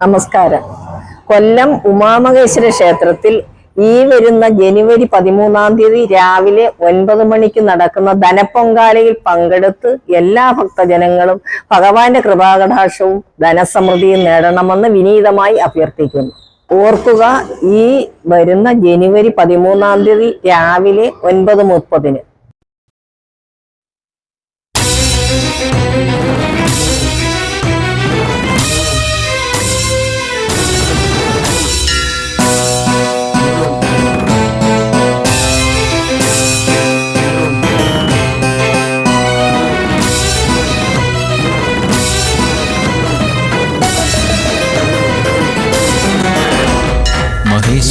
നമസ്കാരം. കൊല്ലം ഉമാമഹേശ്വര ക്ഷേത്രത്തിൽ ഈ വരുന്ന ജനുവരി പതിമൂന്നാം തീയതി രാവിലെ ഒൻപത് മണിക്ക് നടക്കുന്ന ധനപ്പൊങ്കാലയിൽ പങ്കെടുത്ത് എല്ലാ ഭക്തജനങ്ങളും ഭഗവാന്റെ കൃപാകടാക്ഷവും ധനസമൃദ്ധിയും നേടണമെന്ന് വിനീതമായി അഭ്യർത്ഥിക്കുന്നു. ഓർക്കുക ഈ വരുന്ന ജനുവരി പതിമൂന്നാം തീയതി രാവിലെ ഒൻപത് മുപ്പതിന്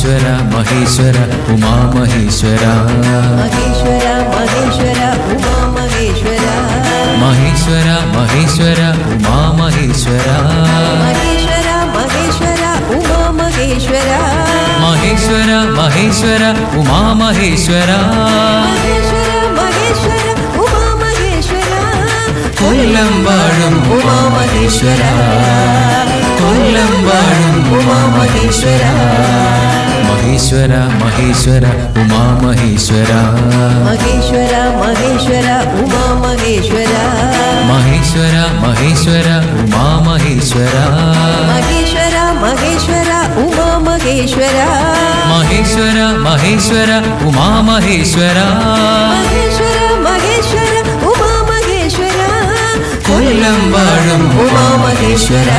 മഹേശ്വര മഹേശ്വര ഉമാമഹേശ്വര മഹേശ്വര മഹേശ്വര ഉമാ മഹേശ്വര മഹേശ്വര മഹേശ്വര ഉമാമഹേശ്വര മഹേശ്വര മഹേശ്വര ഉമാ മഹേശ്വര മഹേശ്വര മഹേശ്വര ഉമാമഹേശ്വര മഹേശ്വര മഹേശ്വര ഉമാ മഹേശ്വര കൊല്ലം വാഴും ഉമാമഹേശ്വര കൊല്ലം വാഴും ഉമാമഹേശ്വര మహేశ్వర మహేశ్వర ఉమా మహేశ్వర. మహేశ్వర మహేశ్వర ఉమా మహేశ్వర. మహేశ్వర మహేశ్వర ఉమా మహేశ్వర. మహేశ్వర మహేశ్వర ఉమా మహేశ్వర. మహేశ్వర మహేశ్వర ఉమా మహేశ్వర. మహేశ్వర మహేశ్వర ఉమా మహేశ్వర. కొల్లం వాడం ఉమా మహేశ్వర.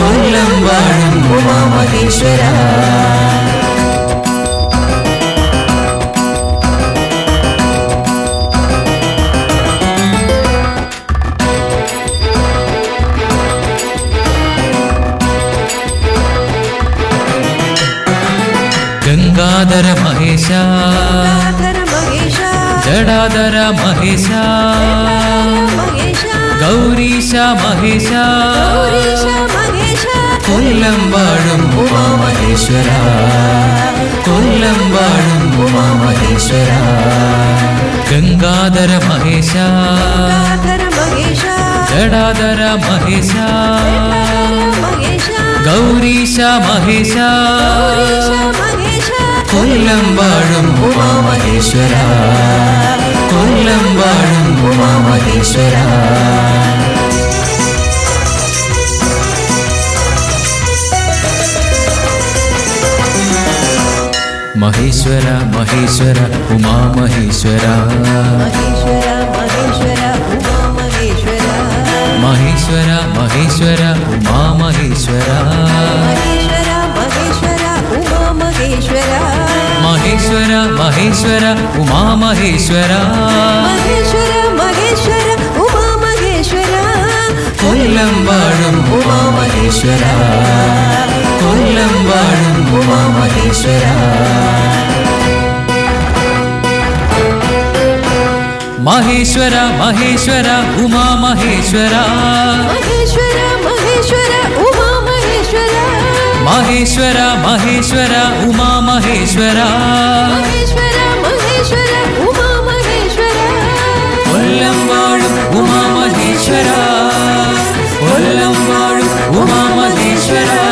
मङ्गलं वाणम् उमामहेश्वरा गङ्गाधर महेशा जडाधर महेशा गौरीशा महेशा கொல்லம் வாழும் உமா மகேஸ்வரா கொல்லம் வாழும் உமா மகேஸ்வரா கங்காதர மகேஷா ஜடாதர மகேஷா கௌரீஷா மகேஷா கொல்லம் வாழும் உமா மகேஸ்வரா கொல்லம் வாழும் உமா மகேஸ்வரா മഹേശ്വര മഹേശ്വര ഉമാ മഹേശ്വര മഹേശ്വര മഹേശ്വര ഉമാ മഹേശ്വര മഹേശ്വര മഹേശ്വര ഉമാ മഹേശ്വര മഹേശ്വര മഹേശ്വര കൊല്ലം വാഴും ഉമാമഹേശ്വര. കൊല്ലം വാഴും ഉമാമഹേശ്വര. മഹേശ്വര മഹേശ്വര ഉമാ മഹേശ്വര മഹേശ്വര ഉമാ മഹേശ്വര മഹേശ്വര മഹേശ്വര ഉമാ മഹേശ്വര മഹേശ്വര ഉമാ മഹേശ്വര கொல்லம் வாழும் உமா மகேஸ்வரா கொல்லம் வாழும் உமா மகேஸ்வரா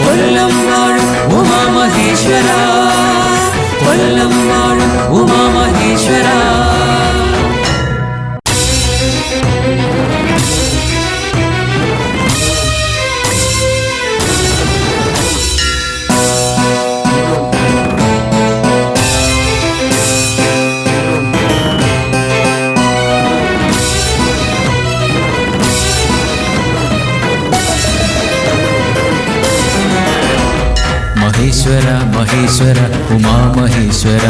கொல்லம் வாழும் உமா மகேஸ்வரா கொல்லம் வாழும் உமா மகேஸ்வரா മഹേശ്വര ഉമാ മഹേശ്വര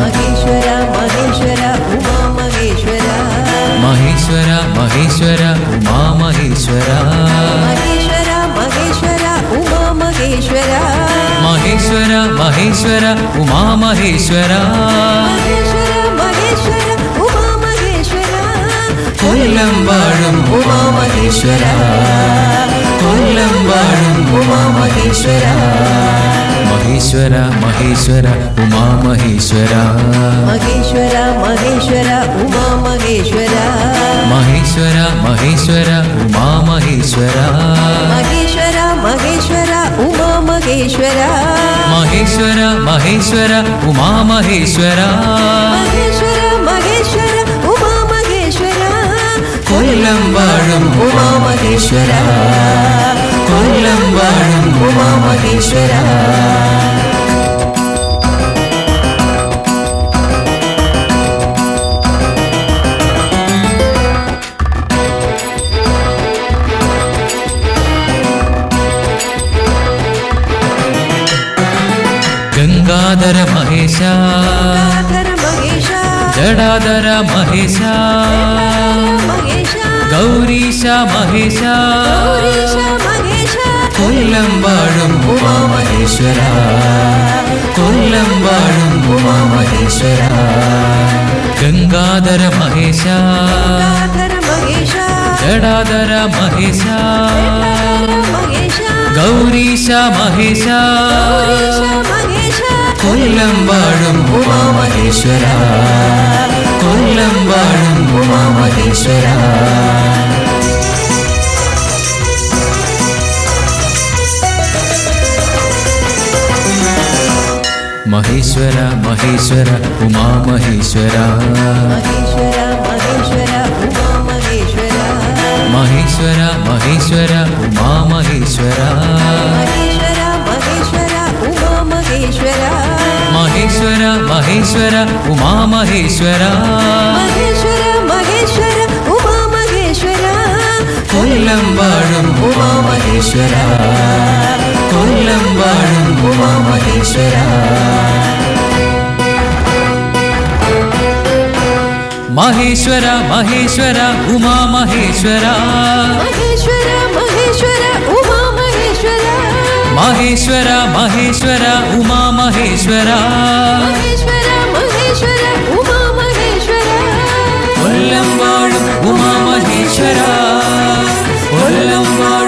മഹേശ്വര മഹേശ്വര ഉമാ മഹേശ്വര മഹേശ്വര മഹേശ്വര ഉമാ മഹേശ്വര കൊല്ലം വാഴും കൊല്ലം വാഴും മഹേശ്വര മഹേശ്വര ഉമാ മഹേശ്വര മഹേശ്വര മഹേശ്വര ഉമാ മഹേശ്വര മഹേശ്വര മഹേശ്വര ഉമാ മഹേശ്വര കൊല്ലം വാഴും ഉമാ മഹേശ്വര మహేశ్వర మహేశ్వర ఉమా మహేశ్వర. మహేశ్వర మహేశ్వర ఉమా మహేశ్వర. మహేశ్వర మహేశ్వర ఉమా మహేశ్వర. మహేశ్వర మహేశ్వర ఉమా మహేశ్వర. మహేశ్వర మహేశ్వర ఉమా మహేశ్వర. మహేశ్వర మహేశ్వర ఉమా మహేశ్వర. కొల్లం ఉమా మహేశ్వర. कोल्लम्बाणम् उमामहेश्वरा గంగాధర మహేశ జడాధర మహేశ గౌరీశ మహేశ கொல்லம் வாழும் உமாமகேஸ்வரா கொல்லம் வாழும் உமாமகேஸ்வரா கங்காதர மகேஷா ஜடாதர மகேஷா கௌரீஷா மகேஷா கொல்லம் வாழும் உமாமகேஸ்வரா கொல்லம் வாழும் உமாமகேஸ்வரா മഹേശ്വര മഹേശ്വര ഉമാ മഹേശ്വര മഹേശ്വര മഹേശ്വര ഉമാ മഹേശ്വര മഹേശ്വര മഹേശ്വര ഉമാ മഹേശ്വര കൊല്ലം വാഴും ഉമാ മഹേശ്വര കൊല്ലം വാഴും ഉമാ മഹേശ്വര മഹേശ്വര മഹേശ്വര ഉമാ മഹേശ്വര മഹേശ്വര മഹേശ്വര ഉമാ മഹേശ്വര മഹേശ്വര മഹേശ്വര ഉമാ മഹേശ്വര മഹേശ്വര മഹേശ്വര ഉമാ മഹേശ്വര കൊല്ലം വാഴും ഉമാ മഹേശ്വര കൊല്ലം വാഴും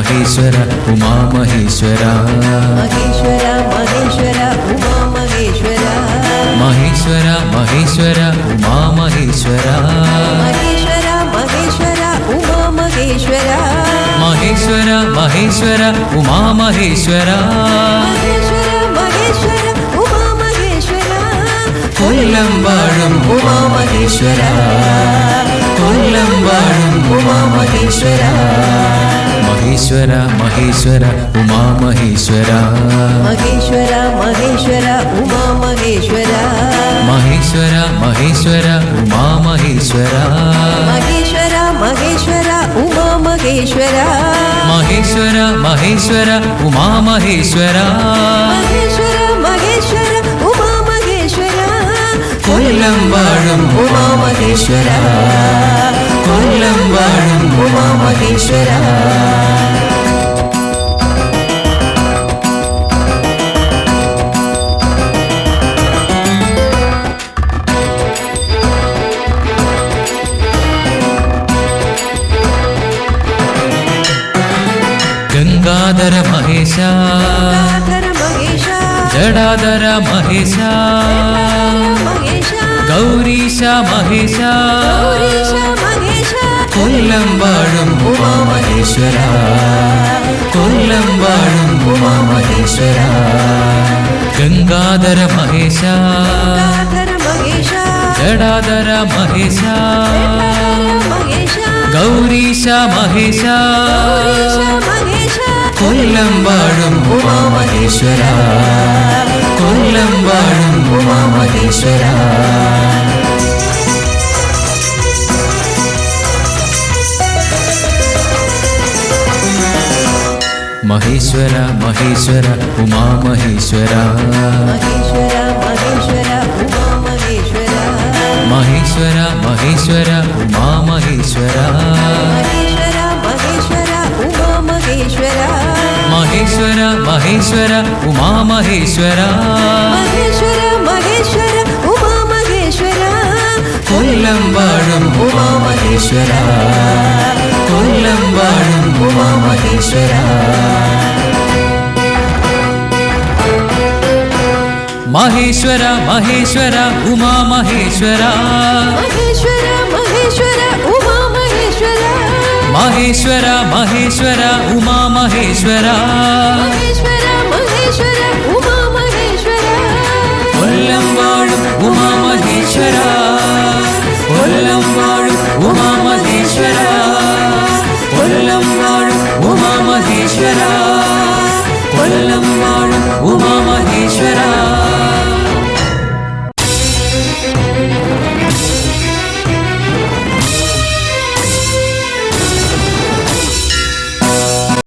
മഹേശ്വര മഹേശ്വര ഉമാ മഹേശ്വര മഹേശ്വര മഹേശ്വര ഉമാ മഹേശ്വര മഹേശ്വര മഹേശ്വര ഉമാ മഹേശ്വര മഹേശ്വര മഹേശ്വര ഉമാ മഹേശ്വര മഹേശ്വര മഹേശ്വര ഉമാ മഹേശ്വര മഹേശ്വര മഹേശ്വര ഉമാ മഹേശ്വര കൊല്ലം വാഴും ഉമാ മഹേശ്വര കൊല്ലം വാഴും ഉമാ മഹേശ്വര మహేశ్వర మహేశ్వర ఉమా మహేశ్వర. మహేశ్వర మహేశ్వర ఉమా మహేశ్వర. మహేశ్వర మహేశ్వర ఉమా మహేశ్వర. మహేశ్వర మహేశ్వర ఉమా మహేశ్వర. మహేశ్వర మహేశ్వర ఉమా మహేశ్వర. మహేశ్వర మహేశ్వర ఉమా మహేశ్వర. కొల్లం వాడు ఉమా మహేశ్వర. కొల్లం వాడు उमा महेश्वरा. गङ्गाधर महेशा. जडाधर महेश. गौरीशा महेशा. கொல்லம் வாழும் உமாமகேஸ்வரா கொல்லம் வாழும் உமாமகேஸ்வரா கங்காதர மகேஷா ஜடாதர மகேஷா கௌரீஷா மகேஷா கொல்லம் வாழும் உமாமகேஸ்வரா கொல்லம் வாழும் உமாமகேஸ்வரா മഹേശ്വര മഹേശ്വര ഉമാ മഹേശ്വര മഹേശ്വര മഹേശ്വര ഉമാ മഹേശ്വര മഹേശ്വര മഹേശ്വര ഉമാ മഹേശ്വര കൊല്ലം വാഴും ഉമാ മഹേശ്വര കൊല്ലം വാഴും ഉമാ മഹേശ്വര മഹേശ്വര മഹേശ്വര ഉമാ മഹേശ്വര മഹേശ്വര മഹേശ്വര ഉമാ മഹേശ്വര മഹേശ്വര മഹേശ്വര ഉമാ മഹേശ്വര മഹേശ്വര മഹേശ്വര ഉമാ മഹേശ്വര കൊല്ലം വാഴും ഉമാ മഹേശ്വര കൊല്ലം വാഴും